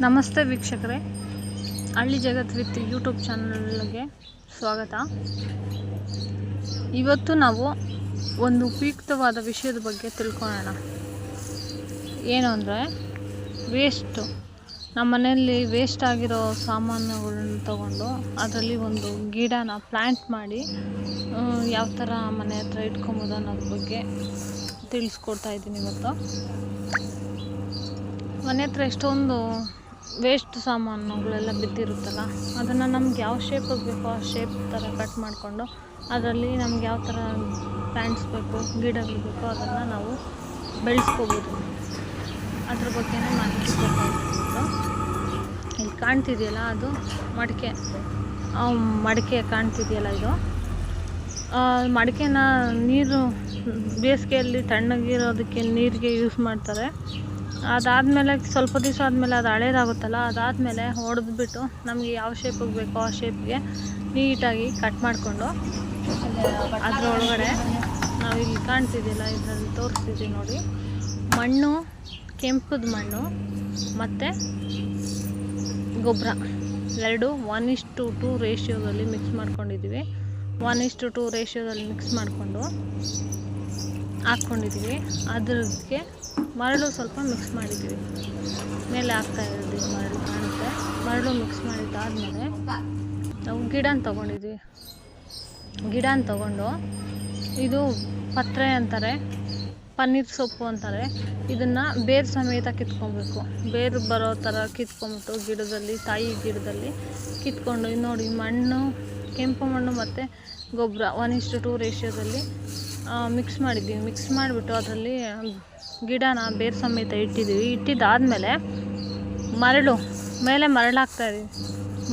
ನಮಸ್ತೆ ವೀಕ್ಷಕರೇ. ಹಳ್ಳಿ ಜಗತ್ ವಿತ್ ಯೂಟ್ಯೂಬ್ ಚಾನಲ್ಗೆ ಸ್ವಾಗತ. ಇವತ್ತು ನಾವು ಒಂದು ಉಪಯುಕ್ತವಾದ ವಿಷಯದ ಬಗ್ಗೆ ತಿಳ್ಕೊಳ್ಳೋಣ. ಏನು ಅಂದರೆ ವೇಸ್ಟು ನಮ್ಮ ಮನೆಯಲ್ಲಿ ವೇಸ್ಟ್ ಆಗಿರೋ ಸಾಮಾನುಗಳನ್ನು ತಗೊಂಡು ಅದರಲ್ಲಿ ಒಂದು ಗಿಡನ ಪ್ಲ್ಯಾಂಟ್ ಮಾಡಿ ಯಾವ ಥರ ಮನೆ ಹತ್ರ ಇಟ್ಕೊಬೋದು ಅನ್ನೋದ್ರ ಬಗ್ಗೆ ತಿಳಿಸ್ಕೊಡ್ತಾ ಇದ್ದೀನಿ ಇವತ್ತು. ಮನೆ ಹತ್ರ ಎಷ್ಟೊಂದು ವೇಸ್ಟ್ ಸಾಮಾನುಗಳೆಲ್ಲ ಬಿದ್ದಿರುತ್ತಲ್ಲ, ಅದನ್ನು ನಮ್ಗೆ ಯಾವ ಶೇಪಿಗೆ ಬೇಕೋ ಆ ಶೇಪ್ ಥರ ಕಟ್ ಮಾಡಿಕೊಂಡು, ಅದರಲ್ಲಿ ನಮ್ಗೆ ಯಾವ ಥರ ಪ್ಯಾಂಟ್ಸ್ ಬೇಕು, ಗಿಡಗಳು ಬೇಕೋ ಅದನ್ನು ನಾವು ಬೆಳೆಸ್ಕೋಬೋದು. ಅದ್ರ ಬಗ್ಗೆನೇ ಮಾಹಿತಿ ಬೇಕಾಗಿತ್ತು ಇಲ್ಲಿ ಕಾಣ್ತಿದೆಯಲ್ಲ ಅದು ಮಡಿಕೆ ಮಡಿಕೆ ಕಾಣ್ತಿದೆಯಲ್ಲ ಇದು. ಮಡಿಕೆನ ನೀರು ಬೇಸಿಗೆಯಲ್ಲಿ ತಣ್ಣಗಿರೋದಕ್ಕೆ ನೀರಿಗೆ ಯೂಸ್ ಮಾಡ್ತಾರೆ. ಅದಾದಮೇಲೆ ಸ್ವಲ್ಪ ದಿವಸ ಆದಮೇಲೆ ಅದು ಹಳೇದಾಗುತ್ತಲ್ಲ, ಅದಾದಮೇಲೆ ಹೊಡೆದ್ಬಿಟ್ಟು ನಮಗೆ ಯಾವ ಶೇಪಿಗೆ ಬೇಕೋ ಆ ಶೇಪ್ಗೆ ನೀಟಾಗಿ ಕಟ್ ಮಾಡಿಕೊಂಡು ಅದರೊಳಗಡೆ ನಾವು ಇಲ್ಲಿ ಕಾಣ್ತಿದ್ದಿಲ್ಲ, ಇದರಲ್ಲಿ ತೋರಿಸ್ತಿದ್ದೀವಿ ನೋಡಿ. ಮಣ್ಣು, ಕೆಂಪದ ಮಣ್ಣು ಮತ್ತು ಗೊಬ್ಬರ ಎರಡು ಒನ್ ಇಸ್ ಟು ಟು ರೇಷಿಯೋದಲ್ಲಿ ಮಿಕ್ಸ್ ಮಾಡ್ಕೊಂಡಿದ್ದೀವಿ ಒನ್ ಇಸ್ ಟು ಟು ರೇಷಿಯೋದಲ್ಲಿ ಮಿಕ್ಸ್ ಮಾಡಿಕೊಂಡು ಹಾಕ್ಕೊಂಡಿದ್ದೀವಿ ಅದಕ್ಕೆ ಮರಳು ಸ್ವಲ್ಪ ಮಿಕ್ಸ್ ಮಾಡಿದ್ದೀವಿ ಮೇಲೆ ಹಾಕ್ತಾ ಇರೋದು ಮರಳು ಕಾಣುತ್ತೆ. ಮರಳು ಮಿಕ್ಸ್ ಮಾಡಿದ್ದಾದಮೇಲೆ ನಾವು ಗಿಡನ ತೊಗೊಂಡಿದ್ವಿ. ಗಿಡನ ತೊಗೊಂಡು ಇದು ಪತ್ರೆ ಅಂತಾರೆ, ಪನ್ನೀರ್ ಸೊಪ್ಪು ಅಂತಾರೆ. ಇದನ್ನು ಬೇರು ಸಮೇತ ಕಿತ್ಕೊಬೇಕು. ಬೇರು ಬರೋ ಥರ ಕಿತ್ಕೊಂಬಿಟ್ಟು ಗಿಡದಲ್ಲಿ, ತಾಯಿ ಗಿಡದಲ್ಲಿ ಕಿತ್ಕೊಂಡು ನೋಡಿ ಮಣ್ಣು, ಕೆಂಪು ಮಣ್ಣು ಮತ್ತು ಗೊಬ್ಬರ ಒನ್ ಇಷ್ಟು ಟೂ ರೇಷಿಯೋದಲ್ಲಿ ಮಿಕ್ಸ್ ಮಾಡಿದ್ದೀವಿ ಮಿಕ್ಸ್ ಮಾಡಿಬಿಟ್ಟು ಅದರಲ್ಲಿ ಗಿಡನ ಬೇರು ಸಮೇತ ಇಟ್ಟಿದ್ದೀವಿ ಇಟ್ಟಿದ್ದಾದಮೇಲೆ ಮರಳು, ಮೇಲೆ ಮರಳು ಹಾಕ್ತಾಯಿದ್ದೀವಿ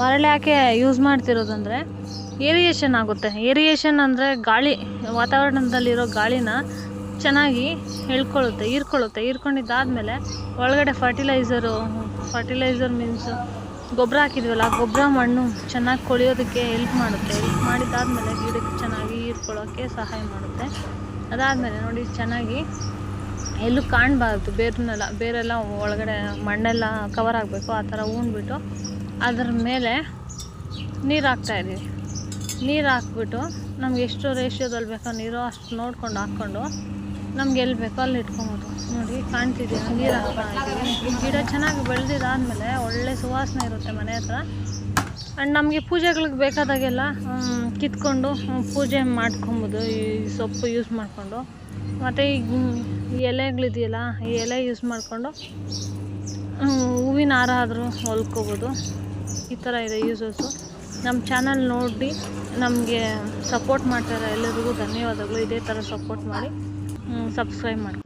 ಮರಳು ಯಾಕೆ ಯೂಸ್ ಮಾಡ್ತಿರೋದಂದರೆ ಏರಿಯೇಷನ್ ಆಗುತ್ತೆ. ಏರಿಯೇಷನ್ ಅಂದರೆ ಗಾಳಿ, ವಾತಾವರಣದಲ್ಲಿರೋ ಗಾಳಿನ ಚೆನ್ನಾಗಿ ಹೇಳ್ಕೊಳ್ಳುತ್ತೆ ಹೀರ್ಕೊಳ್ಳುತ್ತೆ ಹೀರ್ಕೊಂಡಿದ್ದಾದಮೇಲೆ ಒಳಗಡೆ ಫರ್ಟಿಲೈಸರು ಫರ್ಟಿಲೈಸರ್ ಮೀನ್ಸ್ ಗೊಬ್ಬರ ಹಾಕಿದ್ವಲ್ಲ, ಗೊಬ್ಬರ ಮಣ್ಣು ಚೆನ್ನಾಗಿ ಕೊಳಿಯೋದಕ್ಕೆ ಹೆಲ್ಪ್ ಮಾಡುತ್ತೆ. ಹೆಲ್ಪ್ ಮಾಡಿದ್ದಾದಮೇಲೆ ಗಿಡಕ್ಕೆ ಚೆನ್ನಾಗಿ ಹೀರ್ಕೊಳ್ಳೋಕ್ಕೆ ಸಹಾಯ ಮಾಡುತ್ತೆ. ಅದಾದಮೇಲೆ ನೋಡಿ ಚೆನ್ನಾಗಿ ಎಲ್ಲೂ ಕಾಣಬಾರ್ದು. ಬೇರನ್ನೆಲ್ಲ ಬೇರೆಲ್ಲ ಒಳಗಡೆ ಮಣ್ಣೆಲ್ಲ ಕವರ್ ಆಗಬೇಕು, ಆ ಥರ ಉಂಡ್ಬಿಟ್ಟು ಅದ್ರ ಮೇಲೆ ನೀರು ಹಾಕ್ತಾಯಿದ್ದೀವಿ ನೀರು ಹಾಕ್ಬಿಟ್ಟು ನಮ್ಗೆ ಎಷ್ಟು ರೇಷ್ಯೋದಲ್ಲಿ ಬೇಕೋ ನೀರು ಅಷ್ಟು ನೋಡ್ಕೊಂಡು ಹಾಕ್ಕೊಂಡು ನಮ್ಗೆ ಎಲ್ಲಿ ಬೇಕೋ ಅಲ್ಲಿ ಇಟ್ಕೊಬೋದು. ನೋಡಿ ಕಾಣ್ತಿದ್ದೀವಿ ನೀರು ಹಾಕ್ತಾ ಗಿಡ ಚೆನ್ನಾಗಿ ಬೆಳೆದಿದ್ದಾದಮೇಲೆ ಒಳ್ಳೆ ಸುವಾಸನೆ ಇರುತ್ತೆ ಮನೆ ಹತ್ರ. ಆ್ಯಂಡ್ ನಮಗೆ ಪೂಜೆಗಳಿಗೆ ಬೇಕಾದಾಗೆಲ್ಲ ಕಿತ್ಕೊಂಡು ಪೂಜೆ ಮಾಡ್ಕೊಬೋದು, ಈ ಸೊಪ್ಪು ಯೂಸ್ ಮಾಡಿಕೊಂಡು. ಮತ್ತು ಈ ಎಲೆಗಳಿದೆಯಲ್ಲ, ಈ ಎಲೆ ಯೂಸ್ ಮಾಡಿಕೊಂಡು ಹೂವಿನ ಹಾರ ಆದರೂ ಹೊಲ್ಕೋಬೋದು. ಈ ಥರ ಇದೆ ಯೂಸಸ್ಸು ನಮ್ಮ ಚಾನಲ್ ನೋಡಿ, ನಮಗೆ ಸಪೋರ್ಟ್ ಮಾಡ್ತಾರೆ ಎಲ್ಲರಿಗೂ ಧನ್ಯವಾದಗಳು. ಇದೇ ಥರ ಸಪೋರ್ಟ್ ಮಾಡಿ ಸಬ್ಸ್ಕ್ರೈಬ್ ಮಾಡ್ಕೊಳ್ಳಿ.